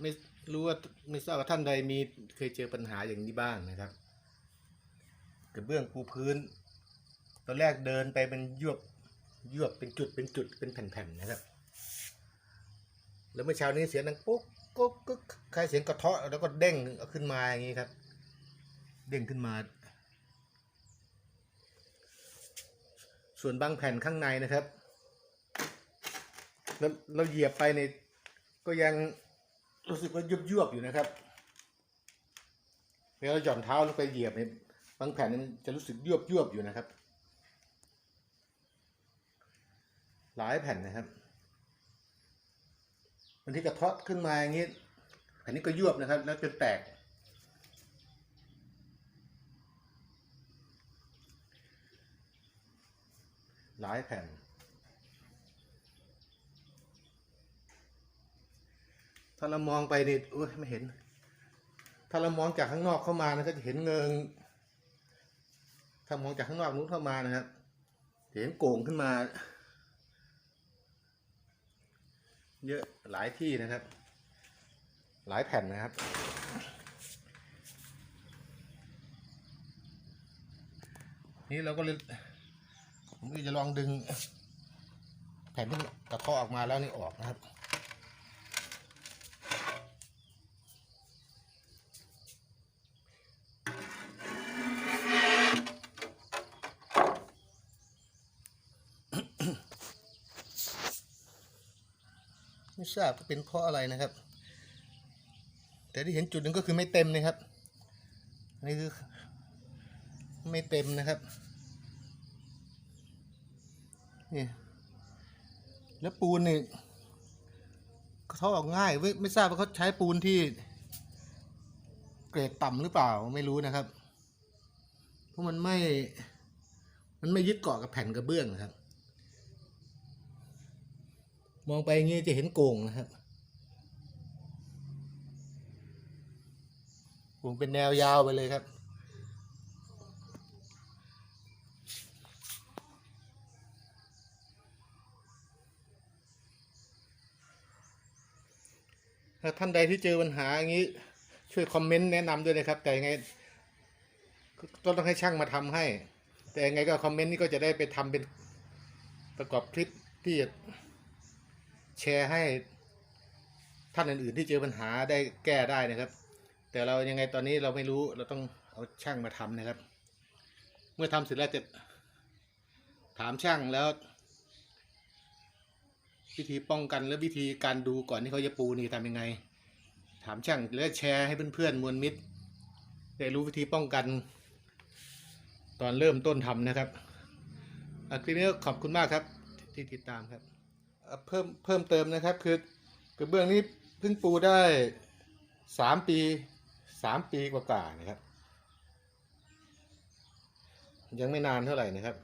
ไม่รู้ว่าไม่ทราบว่าท่านใดมีเคยเจอปัญหาอย่างนี้บ้างนะครับกระเบื้องปูพื้น ตอนแรกเดินไปเป็นยวบยวบเป็นจุดเป็นจุดเป็นแผ่นๆนะครับ แล้วเมื่อเช้านี้เสียงดังปุ๊กกุ๊กก๊กคล้ายเสียงกระเทาะแล้วก็เด้งขึ้นมาอย่างนี้ครับ เด้งขึ้นมา ส่วนบางแผ่นข้างในนะครับเราเราเหยียบไปในก็ยัง รู้สึกว่ายุบยวบอยู่นะครับเวลาเราหย่อนเท้าลงไปเหยียบเนี่ยบางแผ่นมันจะรู้สึกยวบยวบอยู่นะครับ หลายแผ่นนะครับบางทีกระเทาะขึ้นมาอย่างนี้แผ่นนี้ก็ยวบนะครับ แล้วจนแตก หลายแผ่น ถ้าเรามองไปนี่โอ้ยไม่เห็น ถ้าเรามองจากข้างนอกเข้ามานะก็จะเห็นเงิงถ้ามองจากข้างนอกนู้นเข้ามานะครับเห็นโก่งขึ้นมา เยอะหลายที่นะครับ หลายแผ่นนะครับ นี่เราก็เลยผมจะลองดึงแผ่นที่กระเทาะออกมาแล้วนี่ออกนะครับ ไม่ทราบเป็นเพราะอะไรนะครับ แต่ที่เห็นจุดหนึ่งก็คือไม่เต็มนะครับนี่คือไม่เต็มนะครับนี่แล้วปูนนี่เขาออกง่ายไม่ไม่ทราบว่าเขาใช้ปูนที่ เกรดต่ำหรือเปล่าไม่รู้นะครับ เพราะมันไม่ มันไม่ยึดเกาะกับแผ่นกระเบื้องนะครับ มองไปอย่างนี้จะเห็นโก่งนะครับโก่งเป็นแนวยาวไปเลยครับ ถ้าท่านใดที่เจอปัญหาอย่างนี้ ช่วยคอมเมนต์แนะนำด้วยนะครับ แต่ยังไงก็ต้องให้ช่างมาทำให้ แต่ยังไงก็คอมเมนต์นี้ก็จะได้ไปทำเป็นประกอบคลิปที่จะ แชร์ให้ท่านอื่นๆที่เจอปัญหาได้แก้ได้นะครับ แต่เรายังไงตอนนี้เราไม่รู้เราต้องเอาช่างมาทำนะครับ เมื่อทำเสร็จแล้วจะถามช่างแล้ว วิธีป้องกันและวิธีการดูก่อนที่เขาจะปูนี่ทำยังไง ถามช่างแล้วแชร์ให้เพื่อนๆมวลมิตรได้รู้วิธีป้องกัน ตอนเริ่มต้นทำนะครับอะคลิปนี้ขอบคุณมากครับที่ติดตามครับ เพิ่มเพิ่มเติมนะครับ คือกระเบื้องนี้เพิ่งปูได้สามปีสามปีกว่าๆนะครับ ยังไม่นานเท่าไหร่นะครับ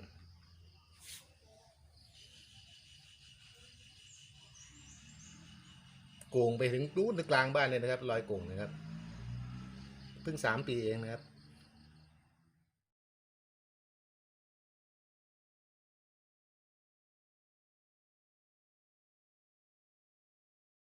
โก่งไปถึงนู้นกลางบ้านเลยนะครับ รอยโก่งนะครับ เพิ่งสามปีเองนะครับ